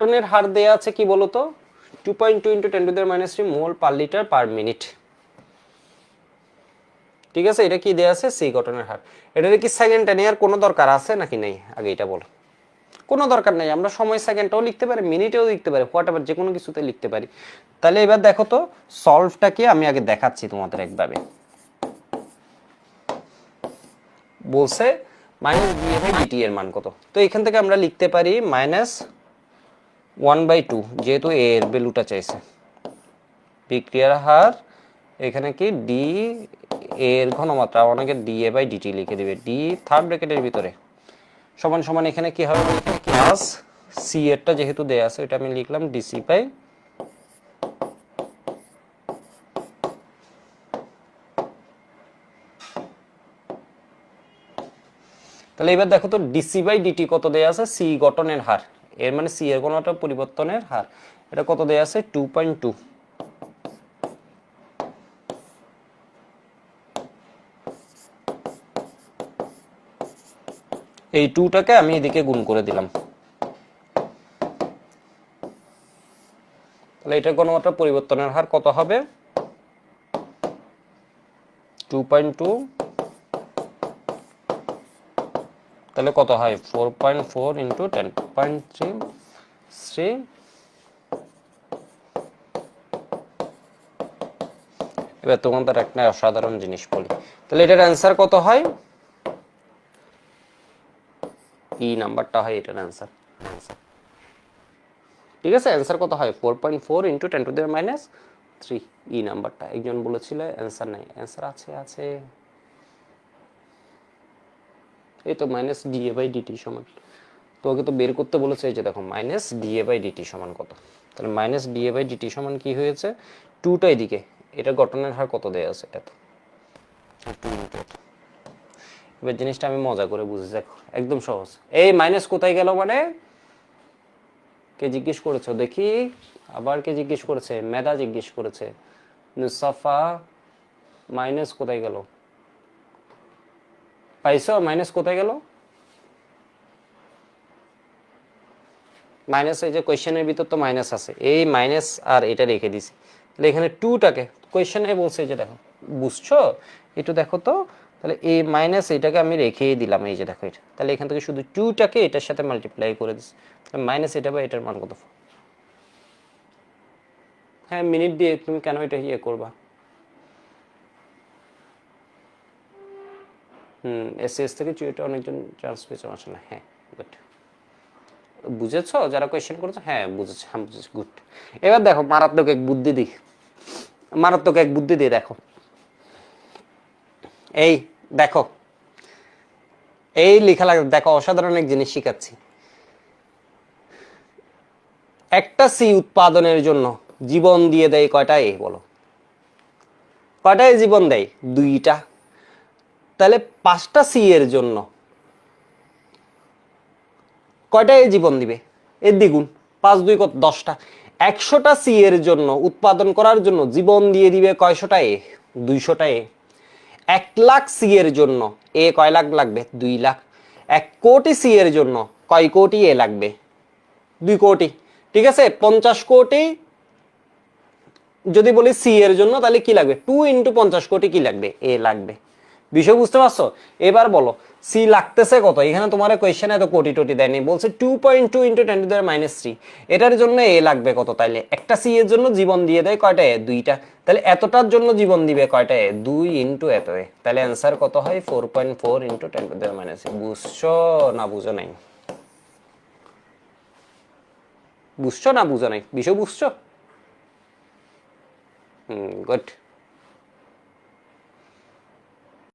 গঠনের হার দেয়া আছে কি বলতো? Two point two into ten to there minus three mole per litre per minute ঠিক আছে? এটা কি দেয়া আছে? সি গঠনের হার। এটার কি সেকেন্ডটা নেওয়ার কোনো দরকার আছে নাকি নেই? আগে এটা বলো। কোনো দরকার নেই। আমরা সময় সেকেন্ডটাও লিখতে পারি মিনিটেও লিখতে পারি হোয়াট এভার যে কোনো কিছুতে লিখতে পারি। তাহলে এবার দেখো তো সলভটা কি আমি আগে দেখাচ্ছি তোমাদের একভাবে। বলছে মাইনাস বাই ডিটি এর মান কত? তো এখান থেকে আমরা লিখতে পারি মাইনাস ওয়ান বাই টু, যেহেতু এ এর ভ্যালুটা চাইছে। বিক্রিয়ার হার, এখানে কি ডি এর ঘনমাত্রা, অনেকে ডি এ বাই ডিটি লিখে দিবে। ডি থার্ড ব্র্যাকেটের ভিতরে। সমান সমান এখানে কি হবে বলতে? ক্লাস সি এরটা যেহেতু দেয়া আছে এটা আমি লিখলাম ডিসি বাই তাহলে এবার দেখো তো ডিসি বাই ডিটি কত দেয়া আছে? সি গঠনের হার। এর মানে সি এর কোনো একটা পরিবর্তনের হার। এটা কত দেয়া আছে? টু পয়েন্ট টু এই টুটাকে আমি এদিকে গুণ করে দিলাম। তাহলে এটা কোনো একটা পরিবর্তনের হার কত হবে? টু পয়েন্ট টু তাহলে কত হয়? Four point four into ten point three three এবার তোমাদের একটা অসাধারণ জিনিস বলি। তাহলে এটার অ্যান্সার কত হয়? ই নাম্বারটা হয় এটার অ্যান্সার ঠিক আছে? অ্যান্সার কত হয়? Four point four into ten to there minus three ই নাম্বারটা। একজন বলেছিল অ্যান্সার নাই। অ্যান্সার আছে আছে। এই তো মাইনাস ডিএ বাই ডিটি সমান। তোকে তো বের করতে বলেছে এই যে দেখো মাইনাস ডিএ বাই ডিটি সমান কত? তাহলে মাইনাস ডিএ বাই ডিটি সমান কি হয়েছে? টুটা এদিকে। এটা গঠনের হার কত দেয়া আছে? এত। টু ইন্টু এত। এবার জিনিসটা আমি মজা করে বুঝে, দেখো, একদম সহজ। এই মাইনাস কোথায় গেল মানে? কে জিজ্ঞেস করেছ? দেখি। আবার কে জিজ্ঞেস করেছে? মেধা জিজ্ঞেস করেছে। নুসাফা মাইনাস কোথায় গেল? পাইছো মাইনাস কোথায় গেল? মাইনাস এই যে কোয়েশ্চেনের ভিতর তো মাইনাস আছে। এই মাইনাস আর এটা রেখে দিছি। তাহলে এখানে টুটাকে কোয়েশ্চেনে বলছে যে দেখো, বুঝছ? একটু দেখো তো। তাহলে এই মাইনাস এটাকে আমি রেখেই দিলাম, এই যে দেখো এটা। তাহলে এখান থেকে শুধু টুটাকে এটার সাথে মাল্টিপ্লাই করে দিস তাহলে মাইনাস এটা বা এটার মান কত? হ্যাঁ মিনিট দিয়ে তুমি কেন এটা ইয়ে করবা? হুম এসএস থেকে চুয়েটে অনেকজন চান্স পেয়েছে আসলে হ্যাঁ গুড বুঝেছ? যারা কোয়েশ্চেন করেছ হ্যাঁ বুঝেছ হ্যাঁ বুঝেছি গুড এবার দেখো, মারাত্মক এক বুদ্ধি দিই মারাত্মক এক বুদ্ধি দিয়ে দেখো। এই দেখো। এই লেখা লাগে, দেখো, অসাধারণ এক জিনিস শিখাচ্ছি। একটা সি উৎপাদনের জন্য জীবন দিয়ে দেয় কয়টা এ বলো? কয়টায় জীবন দেয়? দুইটা। তাহলে পাঁচটা সি এর জন্য কয়টা এ জীবন দিবে? এর দ্বিগুণ, পাঁচ, দুই, কত? দশটা। একশোটা সি এর জন্য উৎপাদন করার জন্য জীবন দিয়ে দিবে কয়শোটা এ? দুইশোটা এ। এক লাখ সি এর জন্য এ কয় লাখ লাগবে? দুই লাখ। এক কোটি সি এর জন্য কয় কোটি এ লাগবে? দুই কোটি। ঠিক আছে? পঞ্চাশ কোটি। যদি বলি সি এর জন্য তাহলে কি লাগবে? টু ইন্টু পঞ্চাশ কোটি কি লাগবে? এ লাগবে। বিষয় বুঝতে পারছ? এবার বলো সি লাগতেছে কত? এখানে তোমার কোয়েশ্চেন এত কোটি টোটি দেয়নি। বলছে two point two into ten to minus three এটার জন্য এ লাগবে কত তাইলে? একটা সি এর জন্য জীবন দিয়ে দেয় কয়টা? এ দুইটা। তাহলে এতটার জন্য জীবন দিবে কয়টা? এ দুই ইন্টু এত এ। তাহলে অ্যান্সার কত হয়? Four point four into ten to minus বুঝছ না বুঝো নাই? বুঝছ না বুঝো নাই? বিষয় বুঝছ? হুম গুড